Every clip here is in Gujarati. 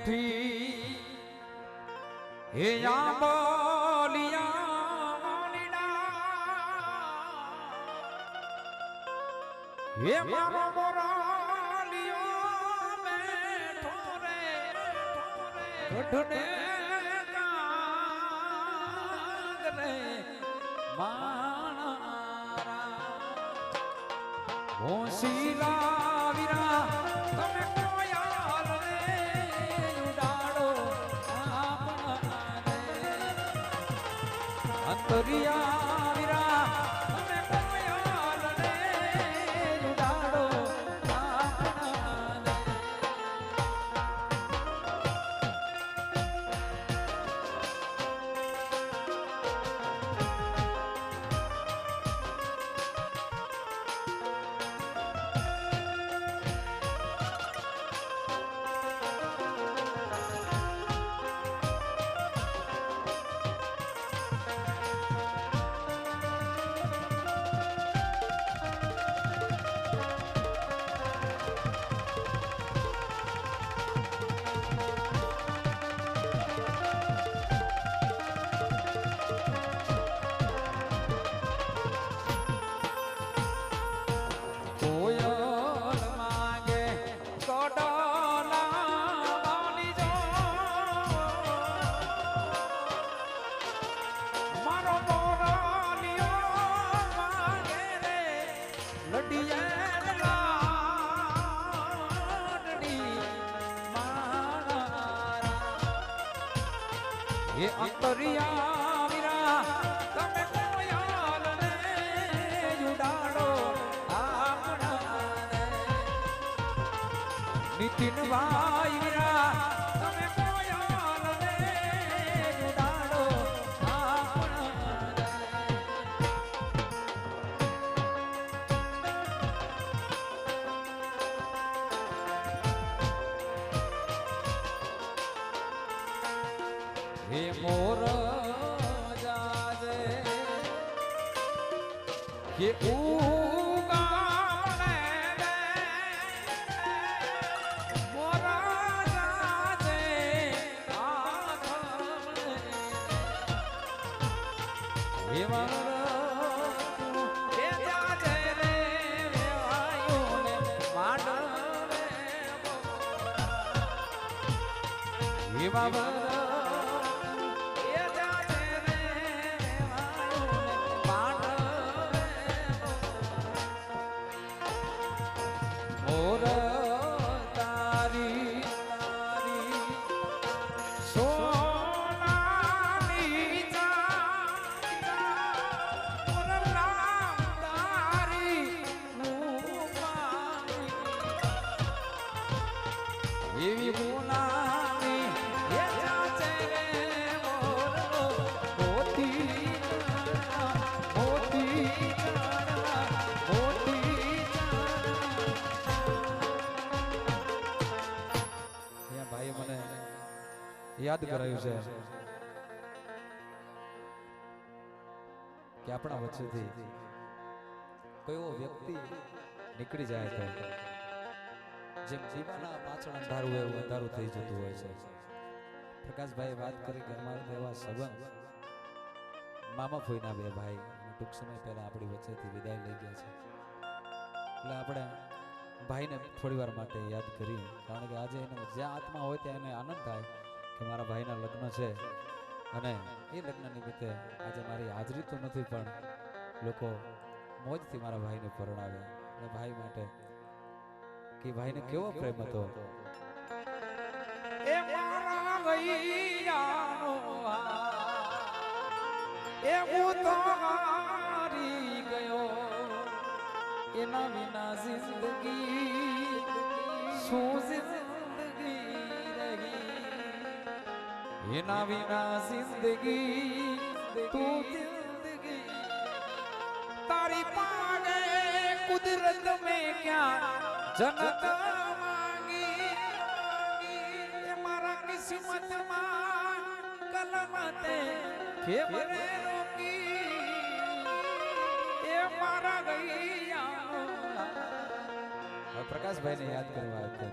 ઉઠી હે આંબલિયા હે મારો મોરાલિયો બેઠો રે ઢઢને કાગરે માણારા करिया નીતિન વીરા તમે કોયાલ ને ઉડાડો હે ઉગામણે યાદ કરાયું છે. કે આપણા વચ્ચેથી કોઈ એવો વ્યક્તિ નીકળી જાય છે જેમ જીવાના પાછળ અંધારું એવું અંધારું થઈ જતું હોય છે. પ્રકાશભાઈ વાત કરી અમારે એવા સંબંધ મામા ફોઈના બે ભાઈ ટૂંક સમય પહેલા આપણી વચ્ચેથી વિદાય લઈ ગયા છે. એટલે આપણે ભાઈને થોડી વાર માટે યાદ કરી, કારણ કે આજે એને જ્યાં આત્મા હોય ત્યાં એને આનંદ થાય. કે મારા ભાઈના લગ્ન છે. અને એ લગ્ન નિમિત્તે આજે મારી હાજરી તો નથી, પણ લોકો મોજથી મારા ભાઈને પરણાવે. અને ભાઈ માટે કે ભાઈને કેવો પ્રેમ હતો. એ મારા ભૈયાનો એ હું તો હારી ગયો. એના વિના જિંદગી શું જિંદગી? बिना बिना ज़िंदगी, तू ज़िंदगी। तारी पागे कुदरत में क्या जनत मांगी? मारा किस्मत माँ कलम के बरे रोकी। ये मारा गई प्रकाश भाई ने याद करवाया था।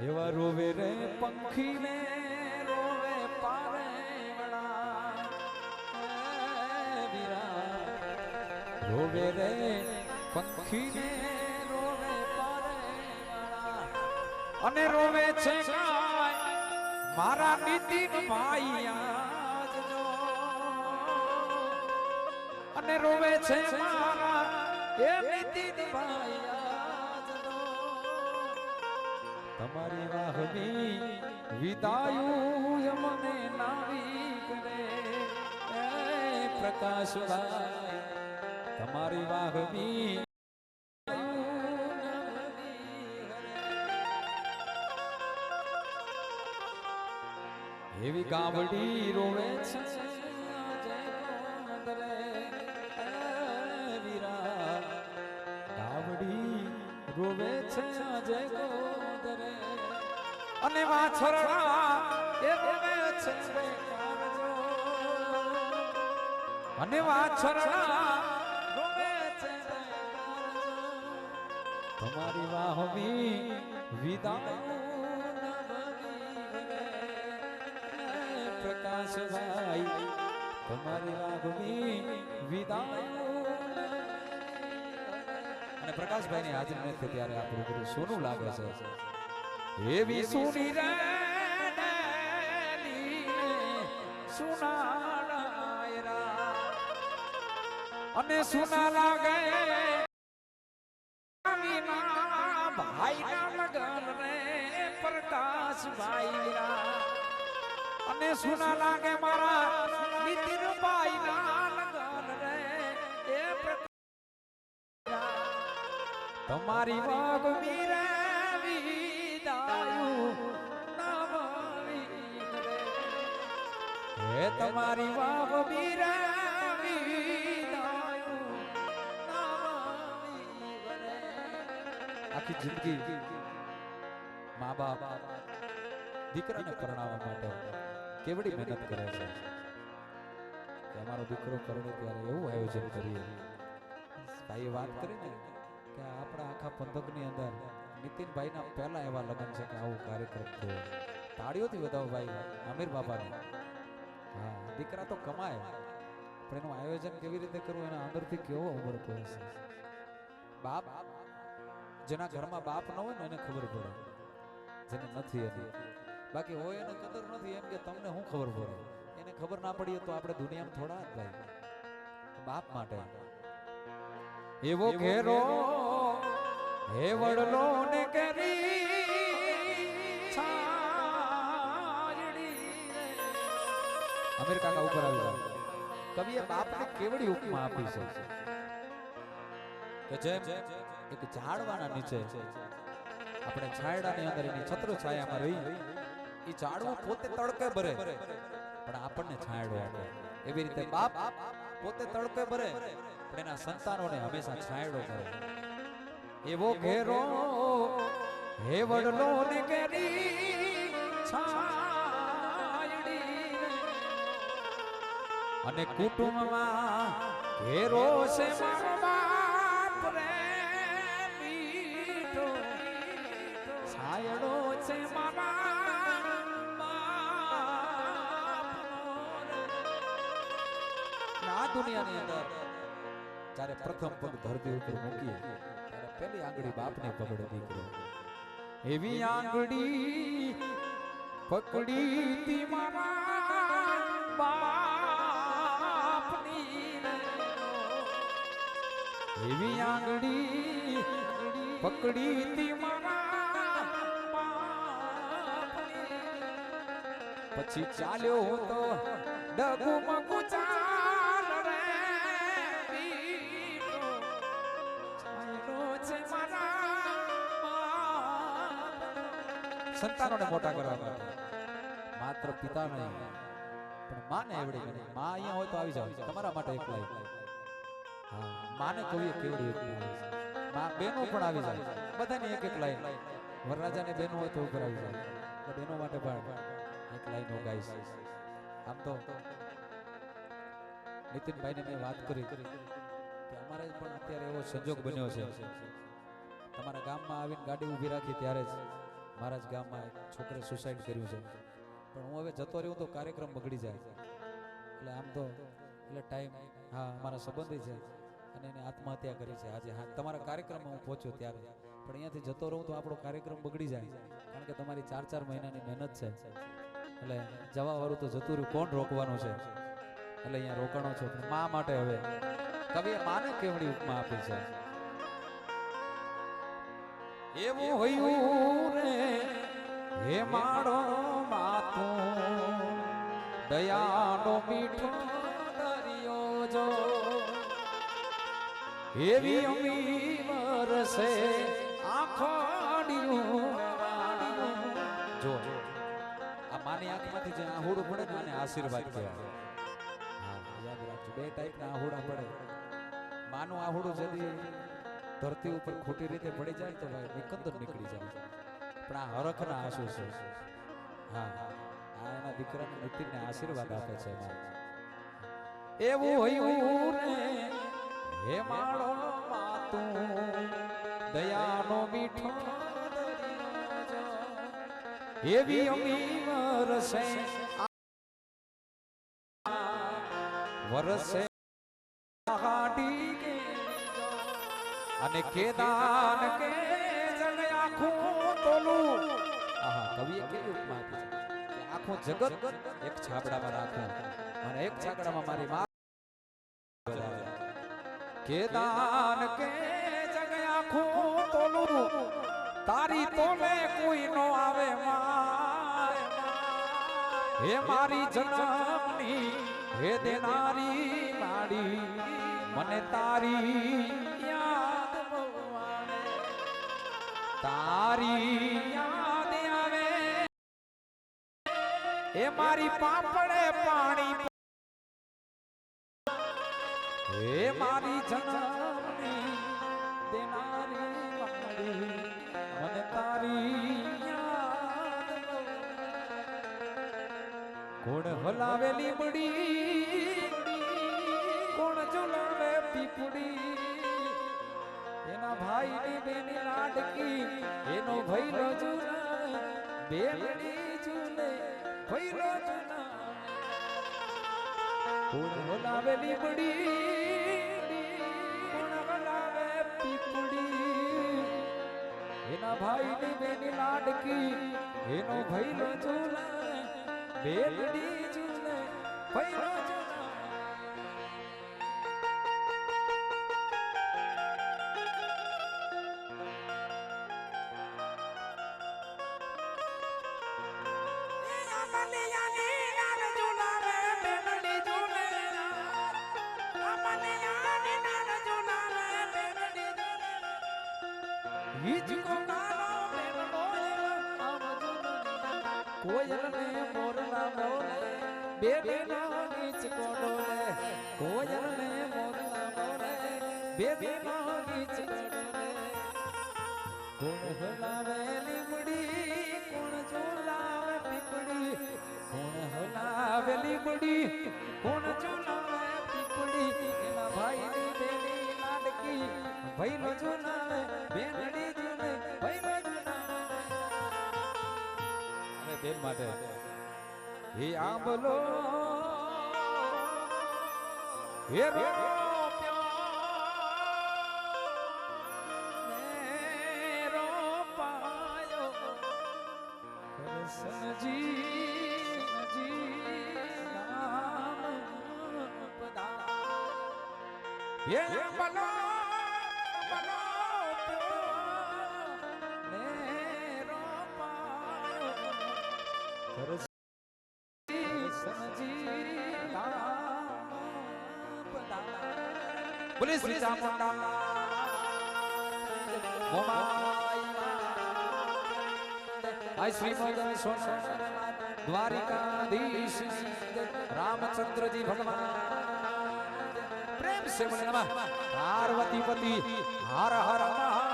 ये वो रोवे रे पंखी में રોવે રે પંખી ને રોવે પારે અને રોવે છે ગાય મારા નીતિન ભાઈ આજજો અને રોવે છે મારા એ નીતિન ભાઈ આજનો તમારી વાહવી વિદાયું યમને નાવિક રે એ પ્રકાશભાઈ તમારી વાહવી એવી ગાવડી રોવે છે. રોવે છે જય ગોંદરે. અને વાછરડા એ રોવે છે અને વાછરડા તમારી વાહવી વિદાય પ્રકાશભાઈ તમારી વાગવી વિદાય અને પ્રકાશભાઈ ની હાજરી નથી ત્યારે આપણું બધું સોનું લાગે છે. એવી સુની સુનાળાયરા અને સુના લાગે અને સુના લાગે મારા નીતિન ભાઈ ના લગન રે. એ તમારી વાગ મીરે વિદાયું હે તમારી વાગ મીરે આખી જિંદગી મા બાપ દીકરાને પરણાવવા માટે કેવડી મહેનત કરે છે? અમારો દીકરો કરણે ત્યારે એવું આયોજન કરીએ. ભાઈએ વાત કરી ને કે આપણા આખા પંથકની અંદર નીતિનભાઈના પહેલા એવા લગ્ન છે કે આવું કાર્યક્રમ થયો. તાળીઓથી વધાવો ભાઈ, આમિર બાબાને. હા, દીકરા તો કમાય, પણ એનું આયોજન કેવી રીતે કરવું એના અંદરથી કેવો ઉમર છે? બાપ, જેના ઘરમાં બાપ ન હોય ને એને ખબર પડે. જેને નથી એની. બાકી હોય એને કદર નથી એમ કે તમને શું ખબર પડે? એને ખબર ના પડી તો આપણે દુનિયામાં થોડા જ ભાઈ બાપ માટે. એવો ઘેરો હે વડલો ને કેરી અમીર કાકા ઉપર આવી જાય કવિએ બાપને કેવડી ઉપમા આપી છે? કે જેમ એક ઝાડવાના નીચે આપણે છાયડાની અંદર એની છત્ર છાયામાં રહી એ ઝાડવું પોતે તડકે ભરે. પણ આપણને છાંયડો આપે. એવી રીતે બાપ પોતે તડકે ભરે, પણ એના સંતાનોને હંમેશા છાંયડો કરે. એવો ઘેરો, હે વડલો ને કેરી છાયડી. અને કુટુંબમાં ઘેરો છે મારો બાપ રે છાયડો છે મારા દુનિયાની અંદર જ્યારે પ્રથમ પગ ધરતી ઉપર મૂકીએ ત્યારે પેલી આંગળી બાપને પકડે દીકરો એવી આંગળી પકડી તી મારા બાપની રે. એવી આંગળી પકડી તી મારા બાપની. પછી ચાલ્યો હું તો ડગુ મગુ ચાલ સંતાનોને મોટા કરવા માટે. માત્ર પિતા નહીં, પણ માને એવડી ગણી માં અહીંયા હોય તો આવી જાવ તમારા માટે એકલા હા, માને કવિએ કેવડી એકલી માં બેનો પણ આવી જાય. બધાની એક એક લાઈન. વરરાજાને બેનો હોય તો ઉપર આવી જાય. બેનો માટે પણ એક લાઈન ગાઈશ આમ તો નીતિનભાઈને મેં વાત કરી કે અમારે પણ અત્યારે એવો સંજોગ બન્યો છે. તમારા ગામમાં આવીને ગાડી ઊભી રાખી ત્યારે જ મારા જ ગામમાં એક છોકરે સુસાઇડ કર્યું છે. પણ હું હવે જતો રહ્યો તો કાર્યક્રમ બગડી જાય. એટલે આમ તો, એટલે ટાઈમ હા અમારા સંબંધી છે અને એને આત્મહત્યા કરી છે. આજે હા, તમારા કાર્યક્રમમાં હું પહોંચ્યો ત્યારે. પણ અહીંયાથી જતો રહું તો આપણો કાર્યક્રમ બગડી જાય. કારણ કે તમારી ચાર ચાર મહિનાની મહેનત છે. એટલે જવાવાળું તો જતું રહ્યું. કોણ રોકવાનું છે? એટલે અહીંયા રોકાણો છો. મા માટે હવે કવિએ માને કેવડી ઉપમા આપી છે? એવું હોયું રે, હે મારો માથો દયાનો મીઠો દરિયો જો. એવી અમી વરસે આંખોડિયું જો, આ માની આંખમાંથી જે આહુડું પડે ને આને આશીર્વાદ કહેવાય. હા, યાદ રાખજો, બે ટાઈપના આહુડા પડે. માનું આહુડું જદી ધરતી ઉપર ખોટી રીતે પડી જાય તો ભાઈ નિકંદર નીકળી જાય. પણ આ હરખના આંસુ છે. હા, આ એના દીકરાને નીતિનને આશીર્વાદ આપે છે એવું હયું રે હે માળો માતું, દયાનો મીઠો એવી અમી વરસે વરસે અને કેદાન કે જગ આખું તોલું. આહા, કવિએ કેવી ઉપમા આપી કે આખું જગત એક છાબડામાં રાખો અને એક છાબડામાં મારી માં કેદાન કે જગ આખું તોલું. તારી તોલે કોઈ નો આવે માય હે મારી જન્મની, હે દેનારી માડી મને તારી યાદ બહુ આવે તારી યાદ આવે હે મારી પાપડે પાણી હે મારી જન્મની દેનારી માડી મને તારી યાદ બહુ કોણ હલાવેલી બડી કોણ ઝુલાવે પીપડી એના ભાઈની બેની લાડકી. એનો ભૈલો ઝુલાવે બેનડી ઝૂલે ભૈલો જુના. કોણ બોલાવે લીબડી કોણ બોલાવે પીપડી એના ભાઈની બેની લાડકી. એનો ભૈલો ઝુલાવે બેનડી ઝૂલે ભૈલો ઝુલાવે કોયલ ને મોરલા બોલે. બેબી નો ગીચ કોડોલે. કોયલ ને મોરલા બોલે. બેબી નો ગીચ કોડોલે. કોણ હલાવે લીમડી, કોણ ઝુલાવે પીપડી કોણ હલાવે લીમડી, કોણ ઝુલાવે પીપડી એના ભાઈની બેની લાડકી, ભાઈનો બેન માટે હે આંબલો હે રો મેરો પાયો ચામુંડા આ શ્રીમદ દ્વારિકાધીશ રામચંદ્રજી ભગવાન પ્રેમ સે મને પાર્વતીપતિ હર હર મહા